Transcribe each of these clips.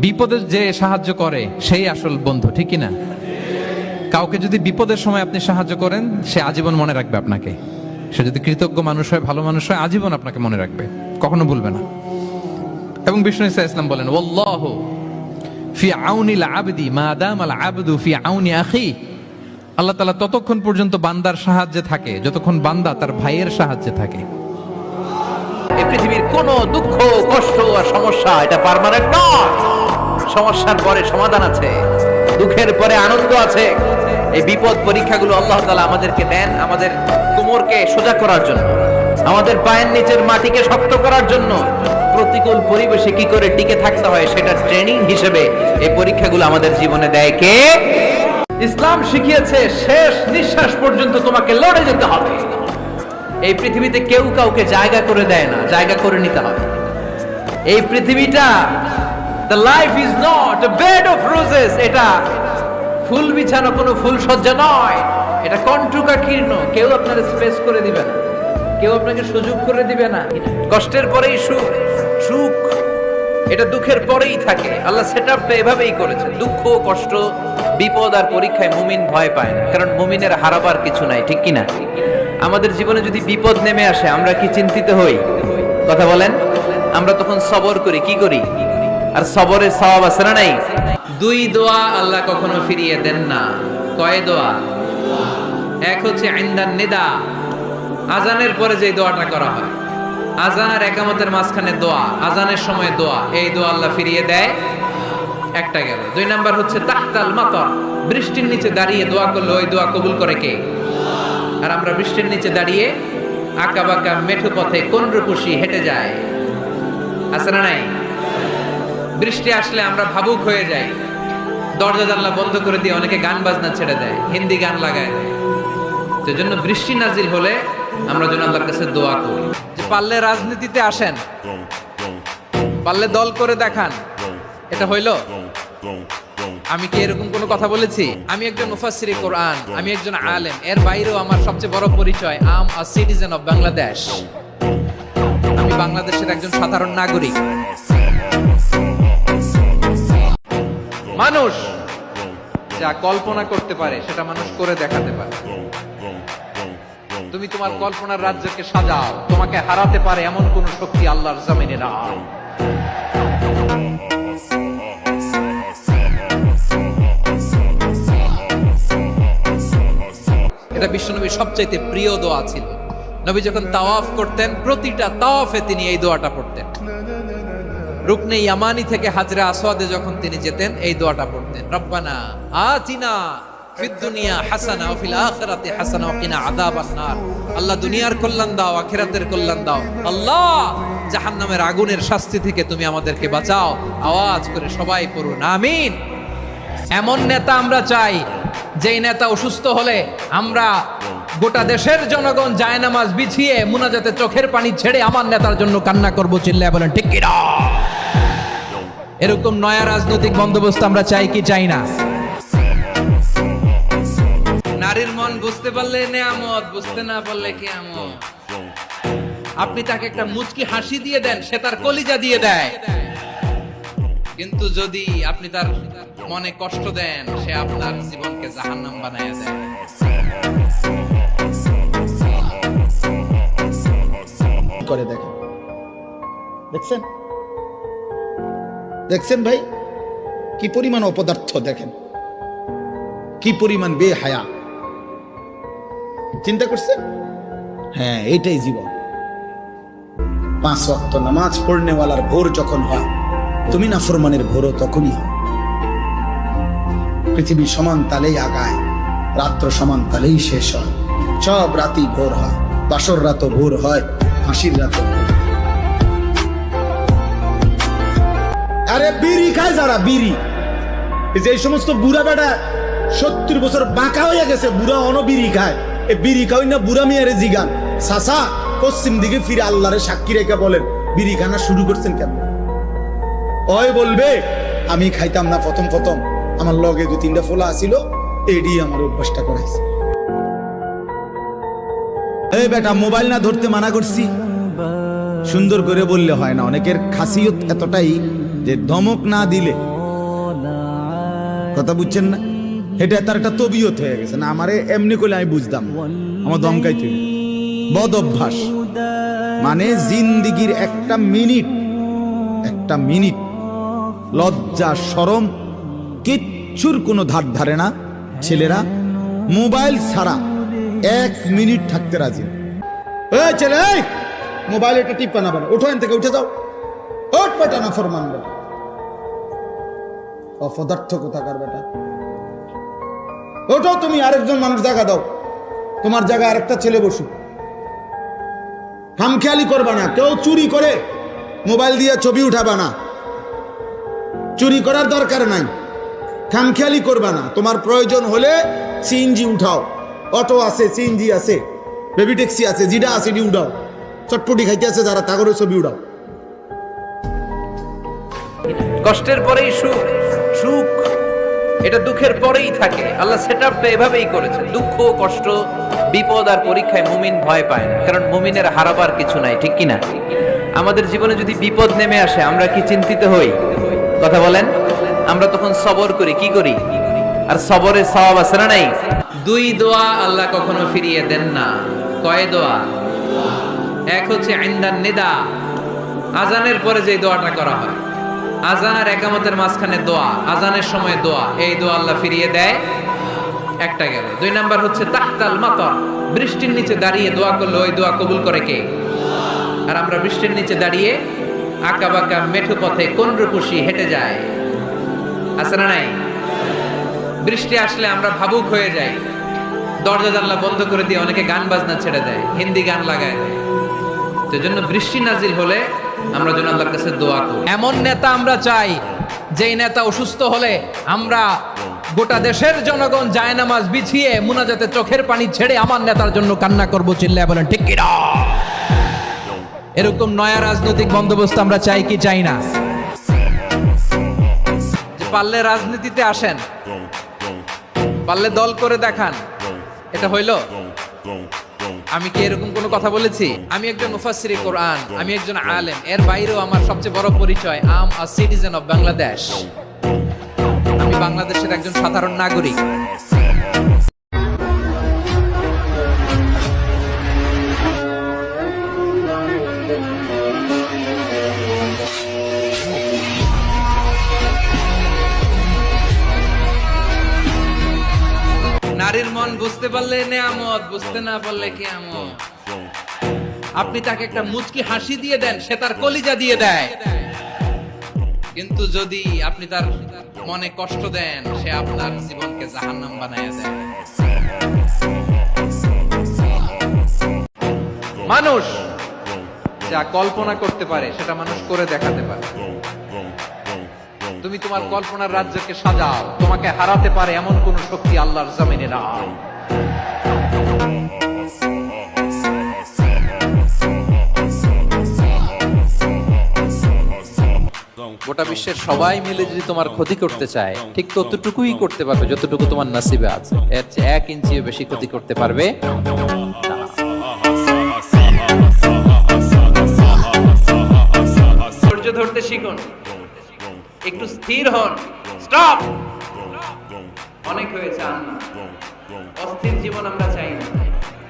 বিপদে যে সাহায্য করে, সেই আসল বন্ধু, ঠিক না কাউকে যদি বিপদের সময় আপনি সাহায্য করেন, সে আজীবন মনে রাখবে আপনাকে। সে যদি কৃতজ্ঞ মানুষ হয়, ভালো মানুষ হয়, আজীবন আপনাকে মনে রাখবে। কখনো ভুলবে না। এবং বিষ্ণু ইসা ইসলাম বলেন ওল্লাহ ফি আউনিল আবদি মা দাম আল আবদু ফি আউনি আখি। আল্লাহ তালা ততক্ষণ পর্যন্ত বান্দার সাহায্যে থাকে, যতক্ষণ বান্দা তার ভাইয়ের সাহায্যে থাকে। পৃথিবীর কোনো দুঃখ, কষ্ট আর সমস্যা এটা পার্মানেন্ট নয়। সমস্যার পরে সমাধান আছে, দুঃখের পরে আনন্দ আছে। এই বিপদ পরীক্ষাগুলো আল্লাহ তাআলা আমাদেরকে দেন আমাদের কোমরকে সোজা করার জন্য, আমাদের পায়ের নিচের মাটিকে শক্ত করার জন্য। প্রতিকূল পরিবেশে কি করে টিকে থাকতে হয় সেটা ট্রেনিং হিসেবে এই পরীক্ষাগুলো আমাদের জীবনে দেয় কে? ইসলাম শিখিয়েছে, শেষ নিঃশ্বাস পর্যন্ত তোমাকে লড়ে যেতে হবে। এই পৃথিবীতে কেউ কাউকে জায়গা করে দেয় না, জায়গা করে নিতে হবে। এই পৃথিবীটা the life is not a bed of roses এটা ফুল বিছানো কোনো ফুল সজ্জা নয়। এটা কণ্ঠকা কীর্ণ। কেউ আপনার স্পেস করে দিবে না। কেউ আপনাকে সুযোগ করে দিবে না। কষ্টের পরেই সুখ সুখ, এটা দুঃখের পরেই থাকে। আল্লাহ সেট আপটা এভাবেই করেছে দুঃখ, কষ্ট, বিপদ আর পরীক্ষায় মুমিন ভয় পায় না। কারণ মুমিনের হারাবার কিছু নাই, ঠিক কি না আমাদের জীবনে যদি বিপদ নেমে আসে, আমরা কি চিন্তিত হই? কথা বলেন? আমরা তখন সবর করি, কি করি? আর সবরের সওয়াব আছে না নাই? দুই দোয়া আল্লাহ কখনো ফিরিয়ে দেন না। কয় দোয়া? এক হচ্ছে আইন্দান নেদা। আজানের পরে যে দোয়াটা করা হয়। আজান আর একামতের মাঝখানে দোয়া, আজানের সময় দোয়া, এই দোয়া আল্লাহ ফিরিয়ে দেয়। একটা গেল। দুই নাম্বার হচ্ছে তাহতাল মাতর। বৃষ্টির নিচে দাঁড়িয়ে দোয়া করলে ওই দোয়া কবুল করে কে? আর আমরা বৃষ্টির নিচে দাঁড়িয়ে আঁকা বাঁকা মেঠো পথে কোন রূপসী হেঁটে যায়? আছে না নাই? বৃষ্টি আসলে আমরা ভাবুক হয়ে যাই। দরজা জানলা বন্ধ করে দিয়ে অনেকে গান বাজনা ছেড়ে দেয়, হিন্দি গান লাগায় দেয়। তো জন্য বৃষ্টি নাজিল হলে আমরা যেন আল্লাহর কাছে দোয়া করি। যে পারলে রাজনীতিতে আসেন, পারলে দল করে দেখান, এটা হইল? আমি কি এরকম কোনো কথা বলেছি? আমি একজন মুফাসসিরি কোরআন, আমি একজন আলেম, এর বাইরেও আমার সবচেয়ে বড় পরিচয়, I'm a citizen of Bangladesh. আমি বাংলাদেশের একজন সাধারণ নাগরিক। মানুষ যা কল্পনা করতে পারে, সেটা মানুষ করে দেখাতে পারে। তুমি তোমার কল্পনার রাজ্যকে সাজাও, তোমাকে হারাতে পারে এমন কোন শক্তি আল্লাহর জমিনে না। এটা বিশ্বনবীর সবচাইতে প্রিয় দোয়া ছিল। নবী যখন তাওয়াফ করতেন, প্রতিটা তাওয়াফে তিনি এই দোয়াটা পড়তেন। রুকনে ইয়ামানি থেকে হাজরা আসওয়াদে যখন তিনি যেতেন, এই দোয়াটা পড়তেন, রব্বানা আতিনা দুনিয়া হাসানা ফিল আখিরাতি হাসানা কিনা আযাবান নার। আল্লাহ দুনিয়ার কল্যাণ দাও, আখিরাতের কল্যাণ দাও। আল্লাহ জাহান্নামের আগুনের শাস্তি থেকে তুমি আমাদেরকে বাঁচাও। আওয়াজ করে সবাই পড়ুন, আমিন। এমন নেতা আমরা চাই, যেই নেতা অসুস্থ হলে আমরা গোটা দেশের জনগণ জায়নামাজ বিছিয়ে মুনাজাতে চোখের পানি ছেড়ে আমার নেতার জন্য কান্না করব, চিল্লায় বলেন, ঠিক কিনা? এরকম নয়া রাজনৈতিক বন্দোবস্ত আমরা চাই কি চাই না? নারীর মন বুঝতে পারলে নেয়ামত, বুঝতে না পারলে কি আমত আপনি তাকে একটা মুচকি হাসি দিয়ে দেন, সে তার কলিজা দিয়ে দেয়। কিন্তু যদি আপনি তার মনে কষ্ট দেন, সে আপনার জীবনকে জাহান্নাম বানায় দেয়। করে দেখেন। দেখছেন? দেখছেন ভাই? কি পরিমাণ অপদার্থ, দেখেন। কি পরিমাণ বেহায়া। চিন্তা করছেন? হ্যাঁ এইটাই জীবন। পাঁচ ওয়াক্ত নামাজ পড়নেওয়ালার ভোর যখন হয়, তুমি না ফরমানের ভোরও তখনই হয়। পৃথিবী সমান তালেই আগায়, রাত্র সমান তালেই শেষ হয়। সব রাতি ভোর হয়, বাসর রাতও ভোর হয়, হাসির রাতও ভোর আরে বিড়ি খায় যারা, বিড়ি। যে সমস্ত বুড়া বেটা সত্তর বছর বাঁকা হয়ে গেছে, বুড়া অন বিড়ি খায়। এই বিড়ি খাওয়াই না বুড়া মিয়ারে জিগান। সাসা, পশ্চিম দিকে ফিরে আল্লাহরে সাক্ষী রেখে বলেন, বিড়ি খানা শুরু করছেন কেন? ওই বলবে, আমি খাইতাম না প্রথম প্রথম। আমার লগে দু তিনটা ফোলা আসিল এডি আমার অভ্যাসটা করাইছে। এই বেটা, মোবাইল না ধরতে মানা করছি। সুন্দর করে বললে হয় না। অনেকের খাসিয়ত এতটাই যে ধমক না দিলে। কথা বুঝছেন না? এটা তার একটা তবিয়ত হয়ে গেছে। না, আমারে এমনি করলে আমি বুঝতাম। আমার দমকাইতে বদ অভ্যাস। মানে জিন্দিগির একটা মিনিট একটা মিনিট। লজ্জা সরম কিচ্ছুর কোনো ধার ধারে না। ছেলেরা, মোবাইল ছাড়া এক মিনিট থাকতে রাজি ছেলে মোবাইল একটা টিপা না বানা ওঠো থেকে, উঠে যাও। ওঠ বেটা না ফরমান বেটা। অপদার্থ কোথাকার বেটা? ওঠো, তুমি আরেকজন মানুষ জায়গা দাও। তোমার জায়গায় আরেকটা ছেলে বসুক। হামখেয়ালি করবা না। কেউ চুরি করে মোবাইল দিয়ে ছবি উঠাবা না। চুরি করার দরকার নাই। খামখেয়ালি করবা না। তোমার প্রয়োজন হলে সিএনজি উঠাও। অটো আছে, সিএনজি আছে। বেবি ট্যাক্সি আছে, জিডা আছে ডি উঠাও। চটপটি খাইতে আছে, যারা তাগরে ছবি উঠাও কষ্টের পরেই সুখ সুখ, এটা দুঃখের পরেই থাকে। আল্লাহ সেট আপটা এভাবেই করেছে দুঃখ, কষ্ট, বিপদ আর পরীক্ষায় মুমিন ভয় পায় না। কারণ মুমিনের হারাবার কিছু নাই, ঠিক কিনা? আমাদের জীবনে যদি বিপদ নেমে আসে, আমরা কি চিন্তিত হই? কথা বলেন? আমরা তখন সবর করি, কি করি? আর সবরের সওয়াব আছে না নাই? দুই দোয়া আল্লাহ কখনো ফিরিয়ে দেন না। কয় দোয়া? এক হচ্ছে আইন্দান নেদা। আজানের পরে যে দোয়াটা করা হয়। আজান আর একামতের মাঝখানে দোয়া, আজানের সময় দোয়া, এই দোয়া আল্লাহ ফিরিয়ে দেয়। একটা গেল। দুই নাম্বার হচ্ছে তাহতাল মাতা বৃষ্টির নিচে দাঁড়িয়ে দোয়া করলে ওই দোয়া কবুল করে কে? আর আমরা বৃষ্টির নিচে দাঁড়িয়ে আঁকা বাঁকা মেঠো পথে কোন রূপসী হেঁটে যায়? আছে না নাই? বৃষ্টি আসলে আমরা ভাবুক হয়ে যাই। দরজা জানলা বন্ধ করে দিয়ে অনেকে গান বাজনা ছেড়ে দেয়, হিন্দি গান লাগায় দেয়। সেজন্য বৃষ্টি নাজিল হলে আমরা যেন আল্লাহর কাছে দোয়া করি। এমন নেতা আমরা চাই, যেই নেতা অসুস্থ হলে আমরা গোটা দেশের জনগণ জায়নামাজ বিছিয়ে মুনাজাতে চোখের পানি ছেড়ে আমার নেতার জন্য কান্না করব, চিল্লায় বলেন, ঠিক কিনা? এরকম নয়া রাজনৈতিক বন্দোবস্ত আমরা চাই কি চাই না? পারলে রাজনীতিতে আসেন, পারলে দল করে দেখান, এটা হইল? আমি কি এরকম কোনো কথা বলেছি? আমি একজন মুফাসসিরি কোরআন আমি একজন আলেম। এর বাইরেও আমার সবচেয়ে বড় পরিচয় I'm a citizen of Bangladesh আমি বাংলাদেশের একজন সাধারণ নাগরিক। নারীর মন বুঝতে পারলে নেয়ামত, বুঝতে না পারলে কেয়ামত। আপনি তাকে একটা মুচকি হাসি দিয়ে দেন, সে তার কলিজা দিয়ে দেয়। কিন্তু যদি আপনি তার মনে কষ্ট দেন, সে আপনার জীবনকে জাহান্নাম বানায় দেয়। মানুষ যা কল্পনা করতে পারে, সেটা মানুষ করে দেখাতে পারে। তুমি তোমার কল্পনার রাজ্যকে সাজাও। তোমাকে হারাতে পারে এমন কোন শক্তি আল্লাহর জমিনে না। গোটা বিশ্বের সবাই মিলে যদি তোমার ক্ষতি করতে চায়, ঠিক ততটুকুই করতে পারবে, যতটুকু তোমার নসিবে আছে। এর চেয়ে এক ইঞ্চিও বেশি ক্ষতি করতে পারবে ধরতে শিখুন। একটু স্থির হন। স্টপ! অনেক হয়েছে অস্থির জীবন আমরা চাই না।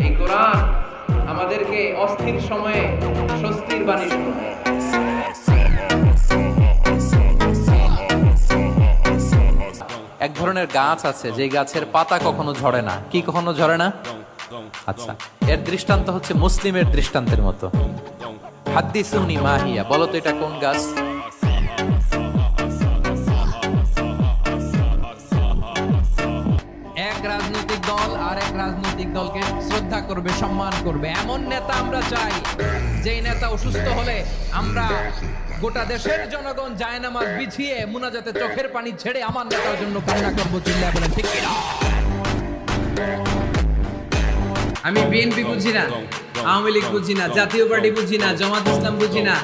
এই কোরআন আমাদেরকে অস্থির সময়ে স্বস্তির বাণী এক ধরনের গাছ আছে যে গাছের পাতা কখনো ঝরে না। কি কখনো ঝরে না? আচ্ছা এর দৃষ্টান্ত হচ্ছে মুসলিমের দৃষ্টান্তের মতো। হাদ্দিসুনি মাহিয়া, বলো তো এটা কোন গাছ? দলকে শ্রদ্ধা করবে, সম্মান করবে। এমন নেতা আমরা চাই, যেই নেতা অসুস্থ হলে আমরা গোটা দেশের জনগণ জায়নামাজ বিছিয়ে মুনাজাতে চোখের পানি ছেড়ে আমার নেতার জন্য কান্না করব, চিল্লায় বলেন ঠিক আমি বিএনপি বুঝি না, আওয়ামী লীগ বুঝি না, জাতীয় পার্টি বুঝি না, জামাত ইসলাম বুঝি না,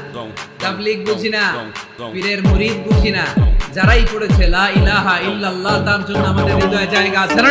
তাবলীগ বুঝি না, পীরের মুরিদ বুঝি না, যারাই পড়েছে, লা ইলাহা ইল্লাল্লাহ, তার জন্য আমাদের হৃদয়ে জায়গা আছে না